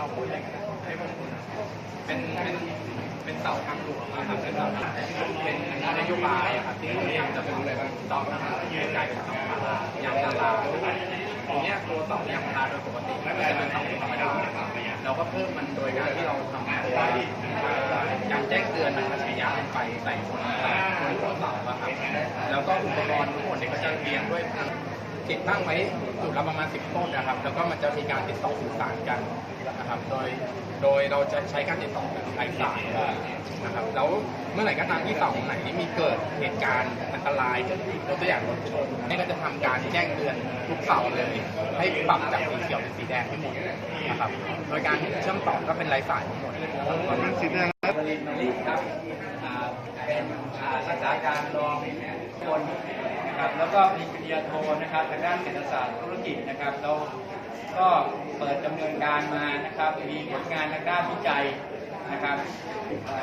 เราพูดอะไรกันให้ผมเป็นเป็นเป็นเสาทางหลวงนะครับเป็นเสาเป็นนโยบายอะครับที่พยายามจะเป็นอะไรบ้างเสาทางหลวงที่กลายเป็นเสาพาราอย่างพาราทีเนี้ยตัวเสายางพาราโดยปกติมันจะเป็นเสาธรรมดาเราก็เพิ่มมันโดยการที่เราทำตัวการแจ้งเตือนมันใช้ยาเป็นไฟใส่คนใส่คนหัวเสาอะครับแล้วก็อุปกรณ์ทั้งหมดเนี่ยก็จะเรียงด้วย ติดตั้งไว้จุดละประมาณ 10 ต้นนะครับ แล้วก็มันจะมีการติดต่อสื่อสารกันนะครับ โดย โดยเราจะใช้การติดต่อแบบไร้สายนะครับ แล้วเมื่อไหร่ก็ตามที่เสาไหนที่มีเกิดเหตุการณ์อันตรายเกิดขึ้นยกตัวอย่างรถชนนี่ก็จะทำการแจ้งเตือนทุกเสาเลย ให้ปรับจากสีเขียวเป็นสีแดงให้หมดนะครับ โดยการเชื่อมต่อก็เป็นไร้สายทั้งหมดสีแดงครับเป็นอ่ารักษาการรอง คนนะครับแล้วก็มีปริญญาโทนะครับทางด้านเศรษฐศาสตร์ธุรกิจนะครับเราก็เปิดดำเนินการมานะครับมีผลงานทางด้านวิจัยนะครับ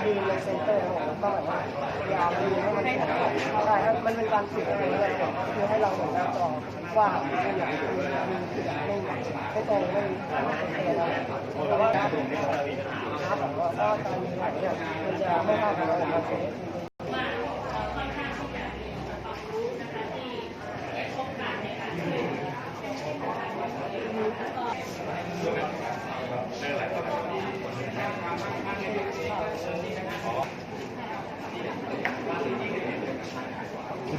มีในเซ็นเตอร์ของเราแล้วก็แบบว่ายาวมีให้มันแข็งใช่ครับมันเป็นการฝึกอะไรเลยคือให้เราเห็นหน้าจอว่าตัวอย่างคือมีไม่ไม่ตรงไม่แต่ว่าถ้าแบบว่าถ้าการมีไหลเนี่ยมันจะไม่เข้ากันแล้วนะครับ คุ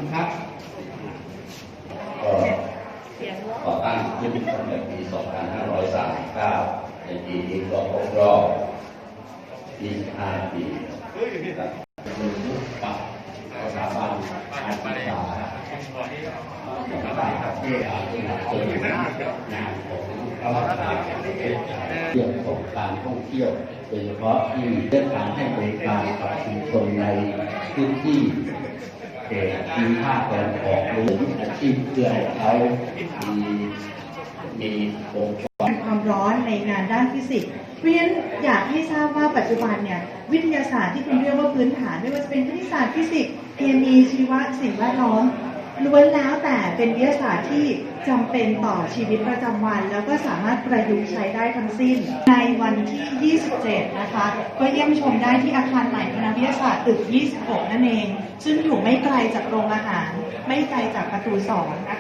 ณครับก็ก่อตั้งขึ้นตั้งแต่ปี 2539 ในปีนี้ก็ครบรอบ25ปีครับคือยุคปรับสถาบันการศึกษา ต่างประเทศจนงานของรัฐบาลประเทศไทยเรื่องของการท่องเที่ยวโดยเฉพาะที่เรื่องการให้บริการกับชุมชนในพื้นที่เขตที่ภาคตะวันออกหรืออาชีพเพื่อให้เขามีมีองค์กรความร้อนในงานด้านฟิสิกส์เพราะฉะนั้นอยากให้ทราบว่าปัจจุบันเนี่ยวิทยาศาสตร์ที่คุณเรียกว่าพื้นฐานไม่ว่าจะเป็นคณิตศาสตร์ฟิสิกส์เคมีชีวะสิ่งแวดล้อม ล้วนแล้วแต่เป็นวิทยาศาสตร์ที่จำเป็นต่อชีวิตประจำวัน แล้วก็สามารถประยุกต์ใช้ได้ทั้งสิ้น ในวันที่ 27 นะคะ ก็เยี่ยมชมได้ที่อาคารใหม่คณะวิทยาศาสตร์ตึก 26 นั่นเอง ซึ่งอยู่ไม่ไกลจากโรงอาหาร ไม่ไกลจากประตู2นะคะ